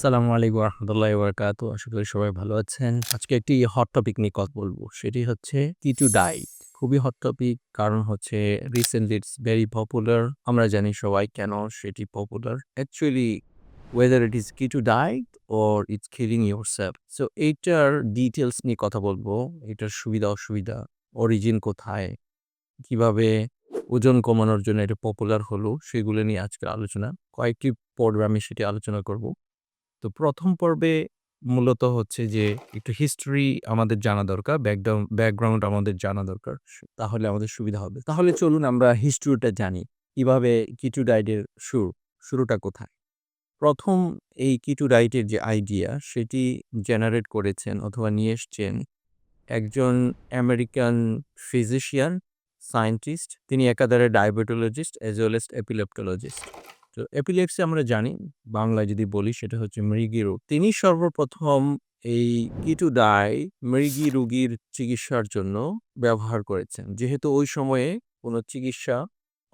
আসসালামু আলাইকুম রহমতুল্লাহ বরকাত আশা করি সবাই ভালো আছেন। আজকে একটি হট টপিক নিয়ে কথা বলব। সেটি হচ্ছে কিটু ডাইট খুবই হট টপিক কারণ হচ্ছে রিসেন্টলি ইটস ভেরি পপুলার আমরা জানি সবাই কেন সেটি popular actually whether it is keto diet or it's killing yourself so এইটার ডিটেলস নিয়ে কথা বলব। এটার সুবিধা, অসুবিধা অরিজিন কোথায়? কীভাবে ওজন কমানোর জন্য এটা পপুলার হলো? সেগুলো নিয়ে আজকে আলোচনা। কয়েকটি পর্বে আমি সেটি আলোচনা করব। তো প্রথম পর্বে মূলত হচ্ছে যে একটু হিস্ট্রি আমাদের জানা দরকার ব্যাকগ্রাউন্ড ব্যাকগ্রাউন্ড আমাদের জানা দরকার, তাহলে আমাদের সুবিধা হবে। তাহলে চলুন আমরা হিস্ট্রিটা জানি। কীভাবে কিটু ডাইটের শুরু, শুরুটা কোথায়? প্রথম এই কিটু ডাইটের যে আইডিয়া সেটি জেনারেট করেছেন অথবা নিয়ে এসছেন একজন আমেরিকান ফিজিশিয়ান সায়েন্টিস্ট তিনি একাধারে diabetologist as well as epileptologist তো এপিলেপসি আমরা জানি, বাংলায় যদি বলি সেটা হচ্ছে মৃগী রোগ। তিনি সর্বপ্রথম এই কিটু ডাই মৃগী রোগীর চিকিৎসার জন্য ব্যবহার করেছেন। যেহেতু ওই সময়ে কোনো চিকিৎসা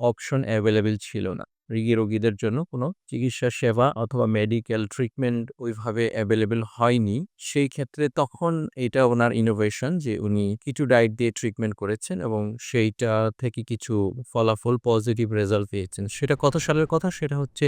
অপশন অ্যাভেলেবেল ছিল না। মৃগী রোগীদের জন্য কোনো চিকিৎসা সেবা অথবা মেডিকেল ট্রিটমেন্ট ওইভাবে অ্যাভেলেবেল হয়নি। সেই ক্ষেত্রে তখন এটা ওনার ইনোভেশন যে উনি কিছু ডায়েট দিয়ে ট্রিটমেন্ট করেছেন এবং সেইটা থেকে কিছু ফলাফল পজিটিভ রেজাল্ট পেয়েছেন। সেটা কত সালের কথা? সেটা হচ্ছে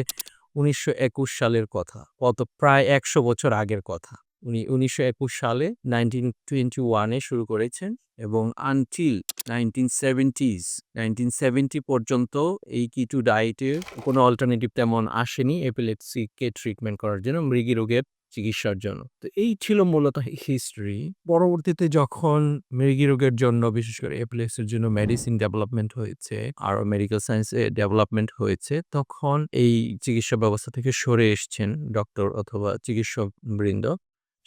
উনিশশো একুশ সালের কথা, কত প্রায় একশো বছর আগের কথা। উনি উনিশশো একুশ সালে নাইনটিন টোয়েন্টি ওয়ানে শুরু করেছেন এবং until nineteen seventies nineteen seventy পর্যন্ত এই কিটু ডায়েটের কোনো অল্টারনেটিভ তেমন আসেনি এপিলেপসিকে ট্রিটমেন্ট করার জন্য, মৃগী রোগের চিকিৎসার জন্য। তো এই ছিল মূলত হিস্ট্রি পরবর্তীতে যখন মৃগী রোগের জন্য, বিশেষ করে এপিলেপসির জন্য মেডিসিন ডেভেলপমেন্ট হয়েছে আর মেডিকেল সায়েন্সে ডেভেলপমেন্ট হয়েছে, তখন এই চিকিৎসা ব্যবস্থা থেকে সরে এসছেন ডক্টর অথবা চিকিৎসক বৃন্দ।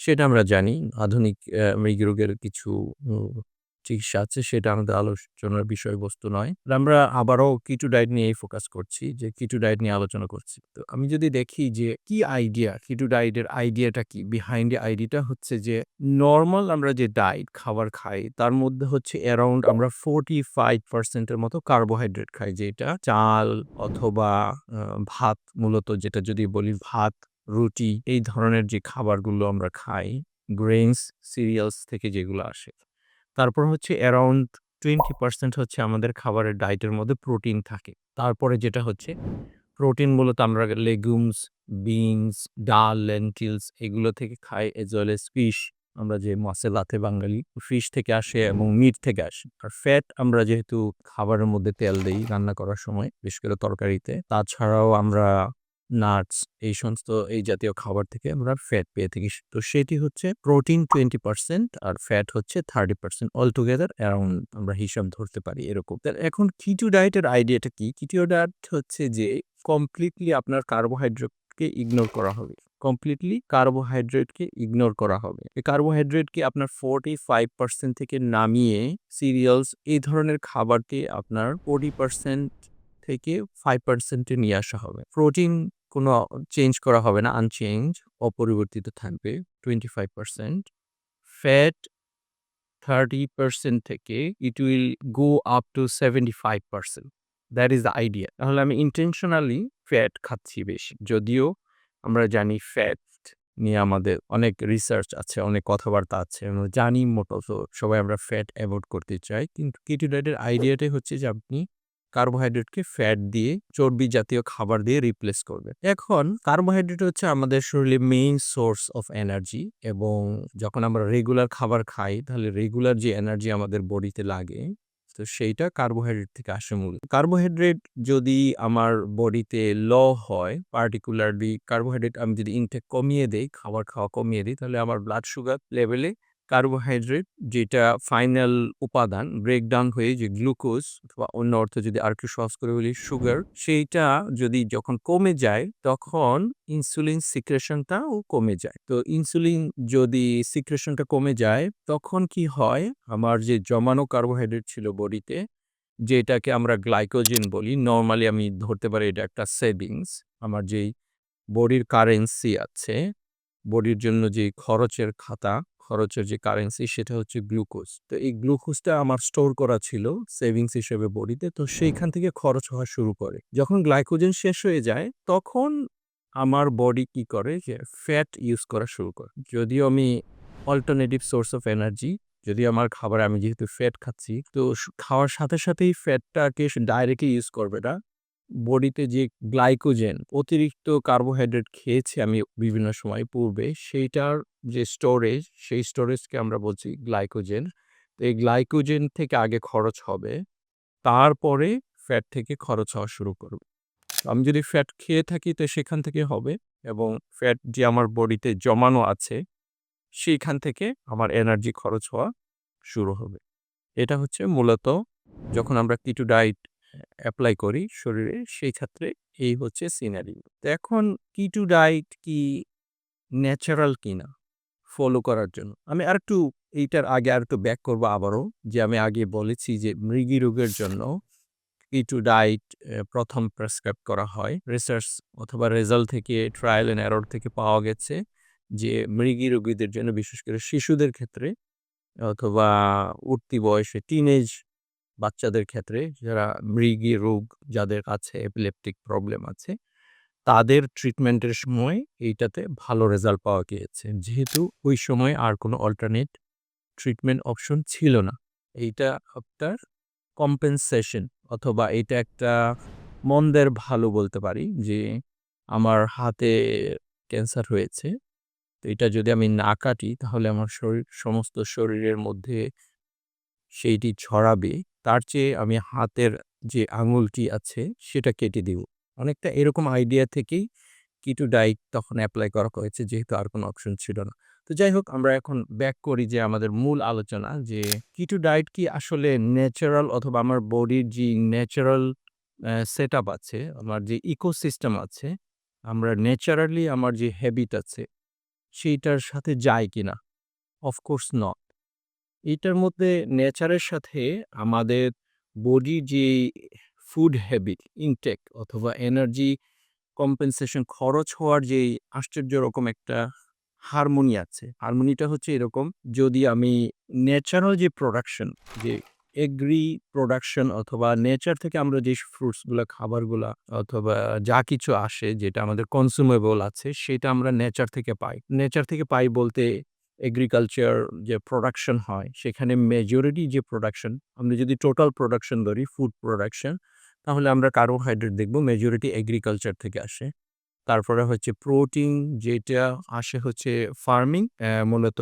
সেটা আমরা জানি। আধুনিক মৃগী রোগের কিছু চিকিৎসা আছে, সেটা আমাদের আলোচনার বিষয়বস্তু নয়। আমরা আবারও কিটু ডায়েট নিয়েই ফোকাস করছি যে, কিটু ডায়েট নিয়ে আলোচনা করছি। তো আমি যদি দেখি যে, কি আইডিয়া, কিটু ডায়েটের আইডিয়াটা কি? বিহাইন্ড আইডিয়াটা হচ্ছে যে নর্মাল আমরা যে ডায়েট, খাবার খাই, তার মধ্যে হচ্ছে অ্যারাউন্ড আমরা ফোরটি ফাইভ পার্সেন্টের মতো কার্বোহাইড্রেট খাই, যেটা চাল অথবা ভাত মূলত, যেটা যদি বলি ভাত রুটি, এই ধরনের যে খাবারগুলো আমরা খাই গ্রেনস সিরিয়ালস থেকে যেগুলো আসে। তারপর হচ্ছে অ্যারাউন্ড টোয়েন্টি পার্সেন্ট হচ্ছে আমাদের খাবারের ডায়েটের মধ্যে প্রোটিন থাকে। তারপরে যেটা হচ্ছে প্রোটিন মূলত আমরা লেগুমস বিনস ডাল লেন্টিলস এগুলো থেকে খাই এজ ওয়েল এস ফিশ আমরা যে মাসেল আতে বাঙালি ফিশ থেকে আসে এবং মিট থেকে আসে। আর ফ্যাট আমরা যেহেতু খাবারের মধ্যে তেল দিই রান্না করার সময়, বিশেষ করে তরকারিতে, তাছাড়াও আমরা নাটস এই সমস্ত এই জাতীয় খাবার থেকে আমরা ফ্যাট পেয়ে থাকি। তো সেটি হচ্ছে প্রোটিন টোয়েন্টি পার্সেন্ট আর ফ্যাট হচ্ছে thirty percent all together around আমরা হিসাব ধরতে পারি এরকম। এখন কিটু ডায়েটের আইডিয়াটা কি? কিটিও ডায়েট হচ্ছে যে কমপ্লিটলি আপনার কার্বোহাইড্রেটকে ইগনোর করা হবে। কমপ্লিটলি কার্বোহাইড্রেটকে ইগনোর করা হবে। এই কার্বোহাইড্রেটকে আপনার ফোরটি ফাইভ পার্সেন্ট থেকে নামিয়ে সিরিয়ালস এই ধরনের খাবারকে আপনার ফোর্টি পার্সেন্ট থেকে ফাইভ পার্সেন্টে নিয়ে আসা হবে। প্রোটিন কোনো চেঞ্জ করা হবে না আনচেঞ্জ অপরিবর্তিত থাকবে twenty five percent fat thirty percent থেকে it will go up to seventy five percent that is the idea তাহলে আমি ইন্টেনশনালি ফ্যাট খাচ্ছি বেশি। যদিও আমরা জানি ফ্যাট নিয়ে আমাদের অনেক রিসার্চ আছে, অনেক কথাবার্তা আছে, আমরা জানি মোটো সবাই আমরা ফ্যাট অ্যাভয়েড করতে চাই। কিন্তু কিটোডাইটের আইডিয়াটাই হচ্ছে যে আপনি কার্বোহাইড্রেটকে ফ্যাট দিয়ে চর্বি জাতীয় খাবার দিয়ে রিপ্লেস করবে। এখন কার্বোহাইড্রেট হচ্ছে আমাদের শরীরে মেইন সোর্স অফ এনার্জি এবং যখন আমরা রেগুলার খাবার খাই, তাহলে রেগুলার যে এনার্জি আমাদের বডিতে লাগে, তো সেইটা কার্বোহাইড্রেট থেকে আসে মূল কার্বোহাইড্রেট যদি আমার বডিতে ল হয় পার্টিকুলারলি কার্বোহাইড্রেট আমি যদি ইনটেক কমিয়ে দেই, খাবার খাওয়া কমিয়ে দিই, তাহলে আমার ব্লাড সুগার লেভেলে কার্বোহাইড্রেট যেটা ফাইনাল উপাদান ব্রেকডাউন হয়ে যে গ্লুকোজ অথবা অন্য অর্থে যদি আর একটু সহজ করে বলি সুগার সেইটা যদি যখন কমে যায়, তখন ইনসুলিন সিক্রেশনটাও কমে যায়। তো ইনসুলিন যদি সিক্রেশনটা কমে যায়, তখন কি হয়? আমার যে জমানো কার্বোহাইড্রেট ছিল বডিতে, যেটাকে আমরা গ্লাইকোজেন বলি নর্মালি আমি ধরতে পারি এটা একটা সেভিংস আমার যেই বডির কারেন্সি আছে, বডির জন্য যে খরচের খাতা খরচের যে কারেন্সি সেটা হচ্ছে গ্লুকোজ তো এই গ্লুকোজটা আমার স্টোর করা ছিল সেভিংস হিসেবে বডিতে। তো সেইখান থেকে খরচ হওয়া শুরু করে। যখন গ্লাইকোজেন শেষ হয়ে যায়, তখন আমার বডি কি করে? যে ফ্যাট ইউজ করা শুরু করে। যদিও আমি অল্টারনেটিভ সোর্স অফ এনার্জি যদি আমার খাবারে আমি যেহেতু ফ্যাট খাচ্ছি, তো খাওয়ার সাথে সাথেই ফ্যাটটাকে ডাইরেক্টলি ইউজ করবে না। বডিতে যে গ্লাইকোজেন, অতিরিক্ত কার্বোহাইড্রেট খেয়েছি আমি বিভিন্ন সময় পূর্বে, সেইটার যে স্টোরেজ, সেই স্টোরেজকে আমরা বলছি গ্লাইকোজেন। তো এই গ্লাইকোজেন থেকে আগে খরচ হবে, তারপরে ফ্যাট থেকে খরচ হওয়া শুরু করবে। আমি যদি ফ্যাট খেয়ে থাকি, তো সেখান থেকে হবে এবং ফ্যাট যে আমার বডিতে জমানো আছে, সেইখান থেকে আমার এনার্জি খরচ হওয়া শুরু হবে। এটা হচ্ছে মূলত যখন আমরা কিটু ডায়েট অ্যাপ্লাই করি শরীরে, সেই ক্ষেত্রে এই হচ্ছে সিনারি তো এখন কিটু ডায়েট কি ন্যাচারাল কিনা ফলো করার জন্য। আমি আর একটু এইটার আগে আর একটু ব্যাক করব আবারও, যে আমি আগে বলেছি যে মৃগী রোগের জন্য কিটু ডায়েট প্রথম প্রেসক্রাইব করা হয়। রিসার্চ অথবা রেজাল্ট থেকে ট্রায়াল অ্যান্ড এরর থেকে পাওয়া গেছে যে মৃগী রোগীদের জন্য, বিশেষ করে শিশুদের ক্ষেত্রে, অথবা উঠতি বয়সে টিনেজ বাচ্চাদের ক্ষেত্রে যারা মৃগী রোগ যাদের আছে এপিলেপটিক প্রবলেম আছে, তাদের ট্রিটমেন্টের সময় এইটাতে ভালো রেজাল্ট পাওয়া গিয়েছে। যেহেতু ওই সময় আর কোনো অল্টারনেট ট্রিটমেন্ট অপশন ছিল না। এইটা আপনার কম্পেনসেশন অথবা এটা একটা মন্দের ভালো বলতে পারি যে, আমার হাতে ক্যান্সার হয়েছে, তো এটা যদি আমি না কাটি তাহলে আমার শরীর, সমস্ত শরীরের মধ্যে সেইটি ছড়াবে। তার চেয়ে আমি হাতের যে আঙুলটি আছে, সেটা কেটে দিব। অনেকটা এরকম আইডিয়া থেকেই কিটু ডাইট তখন অ্যাপ্লাই করা হয়েছে, যেহেতু আর কোনো অপশন ছিল না। তো যাই হোক, আমরা এখন ব্যাক করি যে আমাদের মূল আলোচনা, যে কিটু ডায়েট কি আসলে ন্যাচারাল অথবা আমার বডির যে ন্যাচারাল সেট আছে, আমার যে ইকোসিস্টেম আছে, আমরা ন্যাচারালি আমার যে হ্যাবিট আছে, সেইটার সাথে যায় কিনা? অফকোর্স নট এটার মধ্যে নেচারের সাথে আমাদের বডি যে ফুড হ্যাবিট ইনটেক অথবা এনার্জি কম্পেনসেশন খরচ হওয়ার যে আশ্চর্য রকম একটা হারমোনি আছে। হারমোনিটা হচ্ছে এরকম, যদি আমি ন্যাচারাল যে প্রোডাকশন যে এগ্রি প্রোডাকশন অথবা নেচার থেকে আমরা যে ফ্রুটসগুলো খাবারগুলো অথবা যা কিছু আসে যেটা আমাদের কনসুমেবল আছে, সেটা আমরা নেচার থেকে পাই। নেচার থেকে পাই বলতে এগ্রিকালচার যে প্রোডাকশন হয়, সেখানে মেজরিটি যে প্রোডাকশন আমরা যদি টোটাল প্রোডাকশন ধরি ফুড প্রোডাকশন তাহলে আমরা কার্বোহাইড্রেট দেখব মেজরিটি এগ্রিকালচার থেকে আসে। তারপরে হচ্ছে প্রোটিন যেটা আসে হচ্ছে ফার্মিং মূলত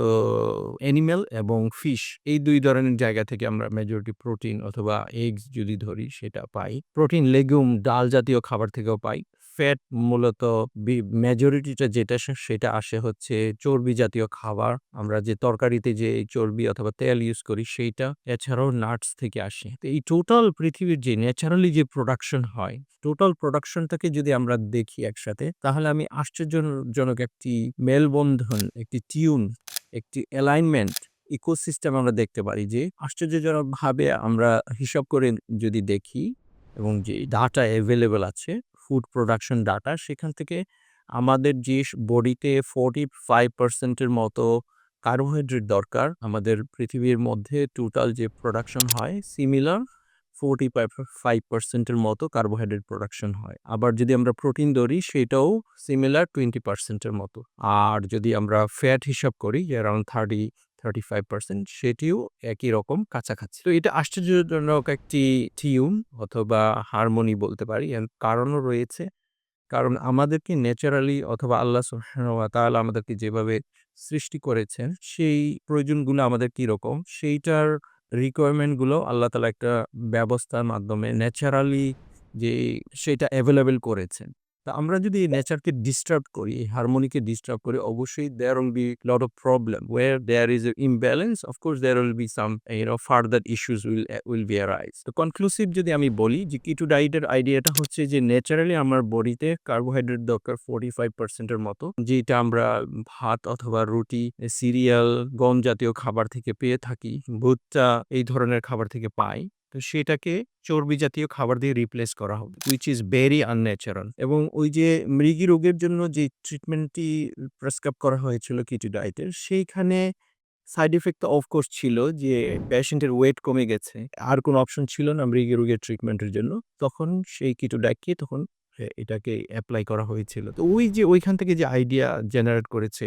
অ্যানিমেল এবং ফিশ এই দুই ধরনের জায়গা থেকে আমরা মেজরিটি প্রোটিন অথবা এগস যদি ধরি, সেটা পাই। প্রোটিন লেগুম ডাল জাতীয় খাবার থেকেও পাই। ফ্যাট মূলত মেজরিটিটা যেটা সেটা আসে হচ্ছে চর্বি জাতীয় খাবার। আমরা যে তরকারিতে যে চর্বি অথবা তেল ইউজ করি সেইটা এছাড়াও নাটস থেকে আসে। তো এই টোটাল পৃথিবীর যে ন্যাচারালি যে প্রোডাকশন হয় টোটাল প্রোডাকশনটাকে যদি আমরা দেখি একসাথে, তাহলে আমি আশ্চর্যজনক একটি মেলবন্ধন, একটি টিউন একটি অ্যালাইনমেন্ট ইকোসিস্টেম আমরা দেখতে পারি যে আশ্চর্যজনকভাবে আমরা হিসাব করে যদি দেখি এবং যে ডাটা অ্যাভেলেবেল আছে ফুড প্রোডাকশন ডাটা সেখান থেকে আমাদের যে বডিতে ফোর্টি ফাইভ পার্সেন্টের মতো কার্বোহাইড্রেট দরকার, আমাদের পৃথিবীর মধ্যে টোটাল যে প্রোডাকশন হয় সিমিলার ফোর্টি ফাইভ পার্সেন্টের মতো কার্বোহাইড্রেট প্রোডাকশন হয়। আবার যদি আমরা প্রোটিন ধরি, সেটাও সিমিলার টোয়েন্টি পার্সেন্টের মতো। আর যদি আমরা ফ্যাট হিসাব করি around thirty thirty five percent সেটিও একই রকম কাছাকাছি। তো এটা আশ্চর্যজনক একটি টিউন অথবা হারমোনি বলতে পারি কারণও রয়েছে। কারণ আমাদেরকে ন্যাচারালি অথবা আল্লাহ তাআলা আমাদেরকে যেভাবে সৃষ্টি করেছেন, সেই প্রয়োজনগুলো আমাদের কীরকম সেইটার রিকোয়ারমেন্টগুলো আল্লাহ তালা একটা ব্যবস্থার মাধ্যমে ন্যাচারালি যে সেটা অ্যাভেলেবেল করেছেন। তা আমরা যদি নেচারকে ডিস্টার্ব করি হারমোনিকে ডিস্টার্ব করি, অবশ্যই there will be lot of problem or there is a imbalance of course there will be some you know further issues will will be arise তো কনক্লুসিভ যদি আমি বলি যে কিটু ডায়েটের আইডিয়াটা হচ্ছে যে ন্যাচারালি আমার বডিতে কার্বোহাইড্রেট দরকার ফোর্টি ফাইভ পার্সেন্টের মতো, যেটা আমরা ভাত অথবা রুটি সিরিয়াল গম জাতীয় খাবার থেকে পেয়ে থাকি, ভুট্টা, এই ধরনের খাবার থেকে পাই। তো সেটাকে চর্বি জাতীয় খাবার দিয়ে রিপ্লেস করা হবে উইচ ইজ ভেরি আনন্যাচারাল এবং ওই যে মৃগী রোগের জন্য যে ট্রিটমেন্টটি প্রেসক্রাইব করা হয়েছিল কিছু ডায়েটের সেইখানে সাইড এফেক্ট তো অফকোর্স ছিল যে পেশেন্টের ওয়েট কমে গেছে। আর কোনো অপশন ছিল না মৃগী রোগের ট্রিটমেন্টের জন্য। তখন সেই কিটু ডায়েটকে তখন এটাকে অ্যাপ্লাই করা হয়েছিল। তো ওই যে ওইখান থেকে যে আইডিয়া জেনারেট করেছে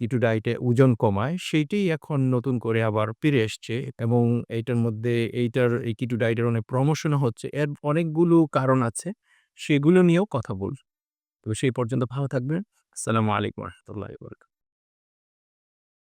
কিটু ডায়েটে ওজন কমায়, সেইটাই এখন নতুন করে আবার ফিরে এসছে এবং এইটার মধ্যে এইটার এই কিটু ডায়েটের অনেক প্রমোশনও হচ্ছে। এর অনেকগুলো কারণ আছে। সেগুলো নিয়েও কথা বল তো সেই পর্যন্ত ভালো থাকবেন। আসসালামু আলাইকুম রাহমাতুল্লাহি।